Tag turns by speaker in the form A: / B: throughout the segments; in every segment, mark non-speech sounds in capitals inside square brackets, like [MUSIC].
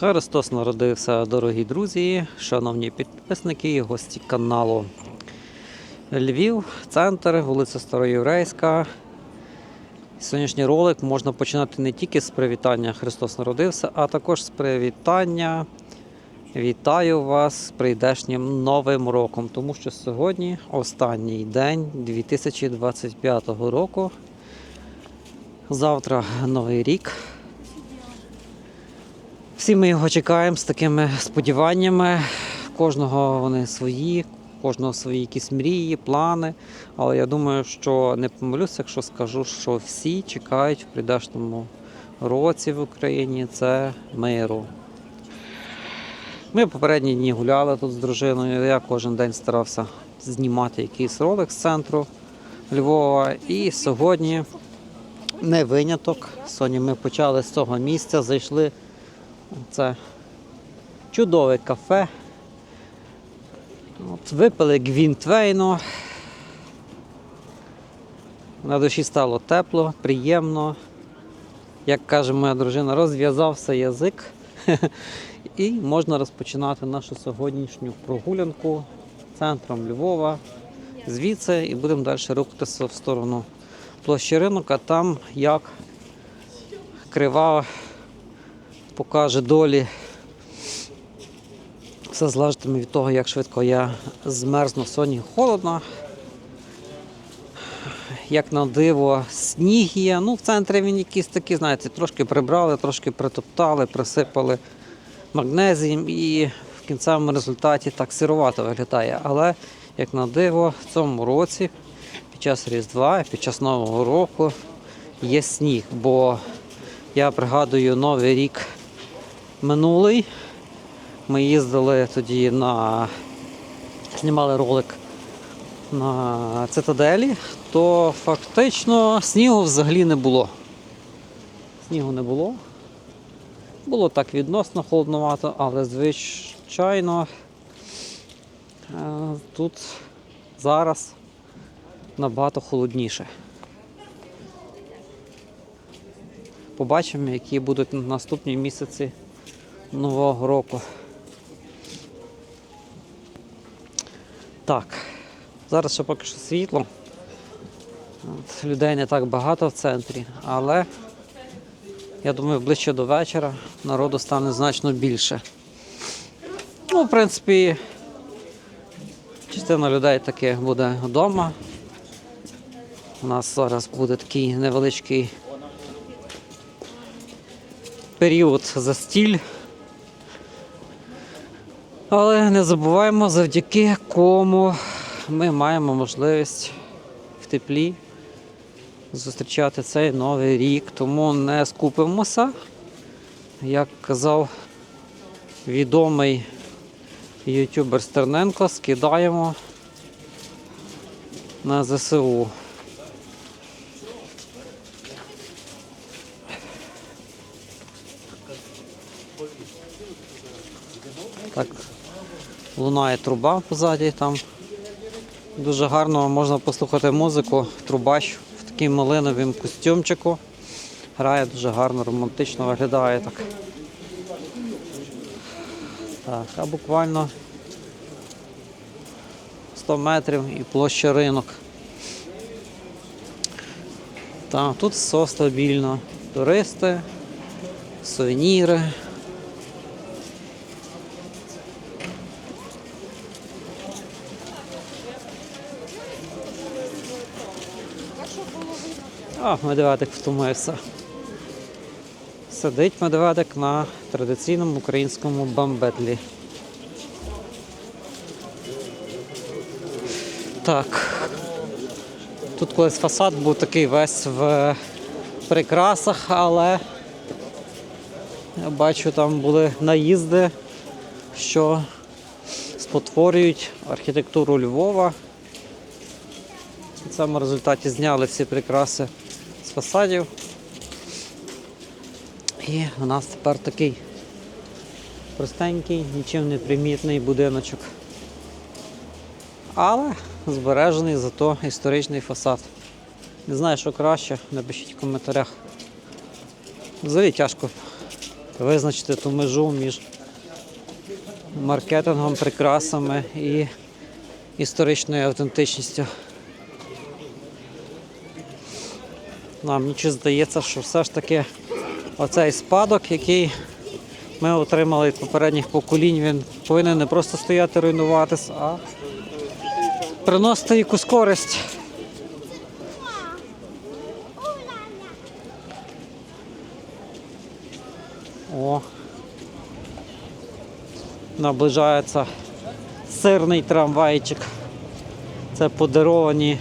A: Христос народився, дорогі друзі, шановні підписники і гості каналу. Львів, центр, вулиця Староєврейська. Сьогоднішній ролик можна починати не тільки з привітання Христос народився, а також з привітання. Вітаю вас з прийдешнім новим роком, тому що сьогодні останній день 2025 року. Завтра новий рік. Всі ми його чекаємо з такими сподіваннями. Кожного вони свої, кожного свої якісь мрії, плани. Але я думаю, що не помилюся, якщо скажу, що всі чекають в прийдешньому році в Україні це миру. Ми попередні дні гуляли тут з дружиною. Я кожен день старався знімати якийсь ролик з центру Львова. І сьогодні не виняток. Сьогодні ми почали з цього місця, зайшли. Це чудове кафе. От, випили гвінтвейну. На душі стало тепло, приємно. Як каже моя дружина, розв'язався язик. [LAUGHS] І можна розпочинати нашу сьогоднішню прогулянку центром Львова. Звідси і будемо далі рухатися в сторону площі ринок, а там як крива покаже долі. Все залежатиме від того, як швидко я змерзну сьогодні холодно. Як на диво, сніг є. Ну, в центрі він якийсь такий, знаєте, трошки прибрали, трошки притоптали, присипали магнезієм і в кінцевому результаті так сирувато виглядає. Але, як на диво, в цьому році, під час Різдва, під час Нового року є сніг. Бо я пригадую Новий рік минулий. Ми їздили тоді на знімали ролик на цитаделі, то фактично снігу взагалі не було. Снігу не було. Було так відносно холодновато, але звичайно е, тут зараз набагато холодніше. Побачимо, які будуть наступні місяці Нового року. Так, зараз ще поки що світло. От, людей не так багато в центрі, але я думаю, ближче до вечора народу стане значно більше. Ну, в принципі, частина людей таки буде вдома. У нас зараз буде такий невеличкий період застіль. Але не забуваємо, завдяки кому ми маємо можливість в теплі зустрічати цей новий рік. Тому не скупимося. Як казав відомий ютубер Стерненко, скидаємо на ЗСУ. Так, лунає труба позаді там. Дуже гарно можна послухати музику. Трубач в такому малиновому костюмчику. Грає дуже гарно, романтично виглядає так. Так, а буквально 100 метрів і площа ринок. Так, тут все стабільно. Туристи, сувеніри. А, медведик втомився. Сидить медведик на традиційному українському бамбетлі. Так. Тут колись фасад був такий весь в прикрасах, але я бачу, там були наїзди, що спотворюють архітектуру Львова. В цьому результаті зняли всі прикраси фасадів. І у нас тепер такий простенький, нічим не примітний будиночок. Але збережений зато історичний фасад. Не знаю, що краще, напишіть в коментарях. Взагалі тяжко визначити ту межу між маркетингом, прикрасами і історичною автентичністю. Нам нічого здається, що все ж таки оцей спадок, який ми отримали від попередніх поколінь, він повинен не просто стояти руйнуватись, а приносити якусь користь. О. Наближається сирний трамвайчик. Це подаровані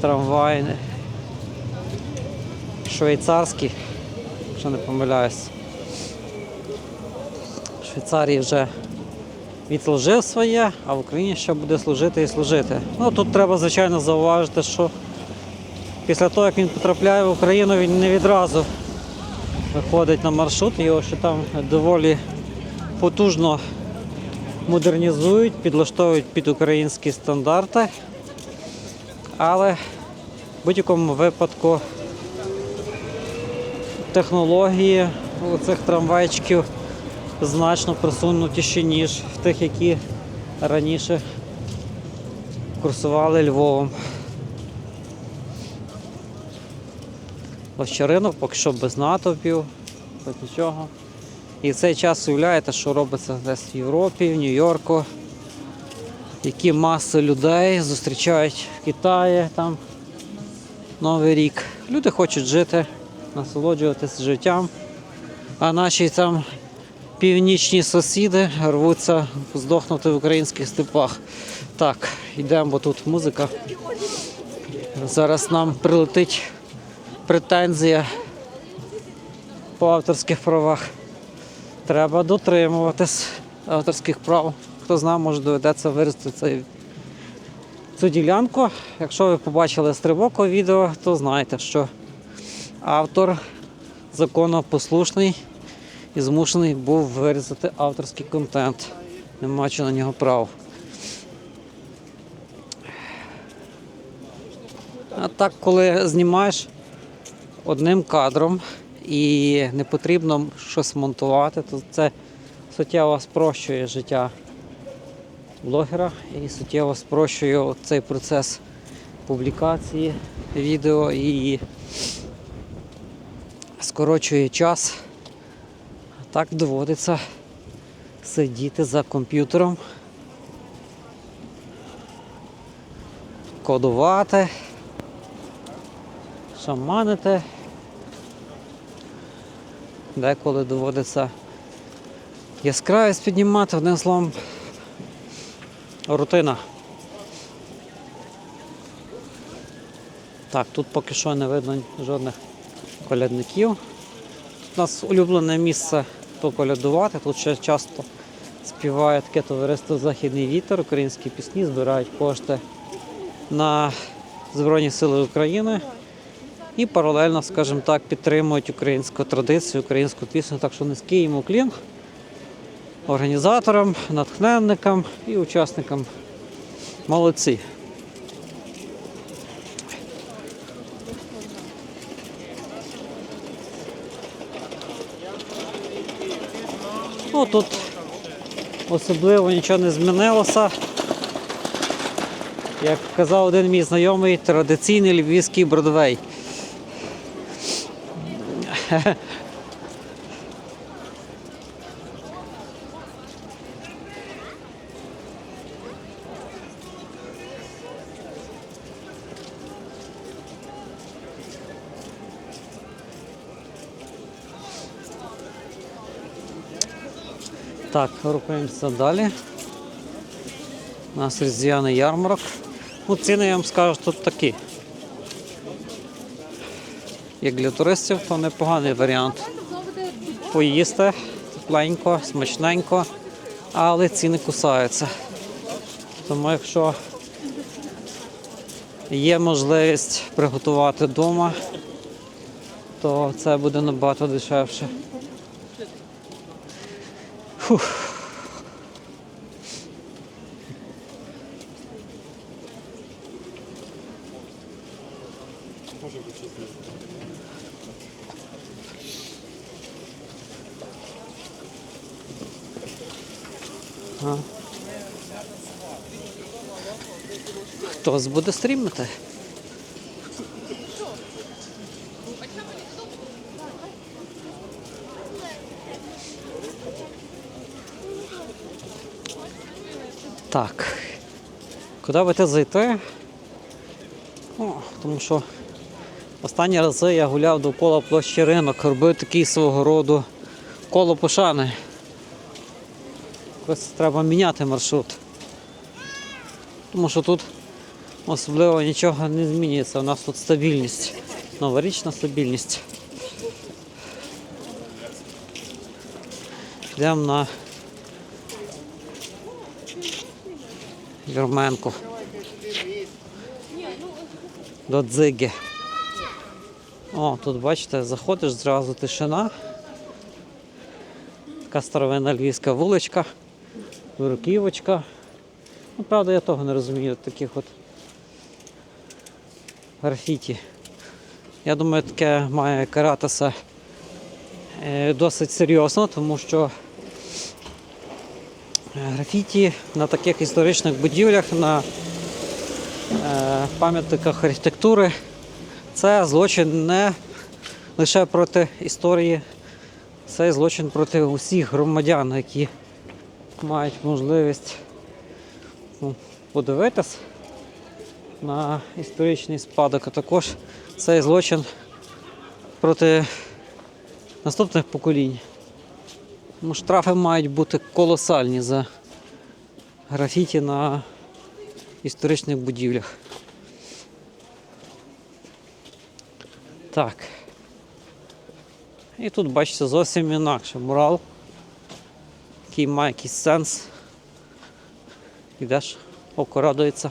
A: трамваї. Швейцарські, якщо не помиляюсь. В Швейцарії вже відслужив своє, а в Україні ще буде служити і служити. Ну тут треба, звичайно, зауважити, що після того, як він потрапляє в Україну, він не відразу виходить на маршрут, його ще там доволі потужно модернізують, підлаштовують під українські стандарти. Але в будь-якому випадку технології цих трамвайчиків значно просунутіші, ніж в тих, які раніше курсували Львовом. Лощаринок поки що без натовпів, без нічого. І в цей час уявляєте, що робиться десь в Європі, в Нью-Йорку. Які маси людей зустрічають в Китаї там Новий рік. Люди хочуть жити, насолоджуватися життям. А наші там північні сусіди рвуться здохнути в українських степах. Так, йдемо, бо тут музика. Зараз нам прилетить претензія по авторських правах. Треба дотримуватись авторських прав. Хто знає, може доведеться вирізати цей, цю ділянку. Якщо ви побачили стрибок у відео, то знаєте, що автор законопослушний і змушений був вирізати авторський контент, не маючи на нього прав. А так, коли знімаєш одним кадром і не потрібно щось монтувати, то це суттєво спрощує життя блогера і суттєво спрощує цей процес публікації відео і скорочує час. Так доводиться сидіти за комп'ютером, кодувати, шаманити. Деколи доводиться яскравість піднімати, одним словом, рутина. Так, тут поки що не видно жодних колядників. Тут у нас улюблене місце поколядувати. Тут ще часто співає таке товариство Західний вітер, українські пісні, збирають кошти на Збройні Сили України і паралельно, скажімо так, підтримують українську традицію, українську пісню. Так що низький йому клін організаторам, натхненникам і учасникам. Молодці. Ну, тут особливо нічого не змінилося. Як казав один мій знайомий, традиційний львівський бродвей. Так, рухаємося далі. У нас різдвяний ярмарок. Ну, ціни, я вам скажу, тут такі. Як для туристів, то непоганий варіант. Поїсти тепленько, смачненько, але ціни кусаються. Тому якщо є можливість приготувати вдома, то це буде набагато дешевше. Фух. Хтось буде стрімити? Так. Куди би ти зайти? О, тому що останні рази я гуляв довкола площі ринок, робив такий свого роду коло пошани. Ось треба міняти маршрут. Тому що тут особливо нічого не змінюється. У нас тут стабільність. Новорічна стабільність. Йдемо на Вірменку. До дзиги. О, тут бачите, заходиш зразу тишина. Така старовинна львівська вуличка, Вироківочка. Ну, правда, я того не розумію, таких от графіті. Я думаю, таке має каратися е, досить серйозно, тому що графіті на таких історичних будівлях, на е, пам'ятниках архітектури це злочин не лише проти історії, це злочин проти усіх громадян, які мають можливість ну, подивитись на історичний спадок, а також це і злочин проти наступних поколінь. Тому штрафи мають бути колосальні за графіті на історичних будівлях. Так. І тут бачите зовсім інакше мурал, який має якийсь сенс. Ідеш, око радується.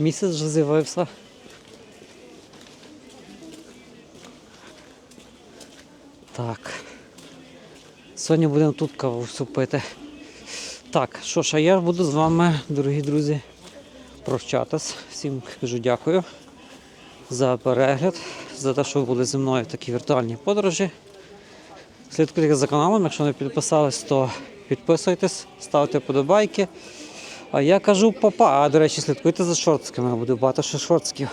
A: Місяць вже з'явився. Так. Сьогодні будемо тут каву всю пити. Так, що ж, а я буду з вами, дорогі друзі, прощатись. Всім кажу дякую за перегляд, за те, що ви були зі мною в такій віртуальній подорожі. Слідкуйте за каналом, якщо не підписались, то підписуйтесь, ставте подобайки. А я кажу папа. А до речі, слідкуйте за шортскими, буде багато ще шортсків.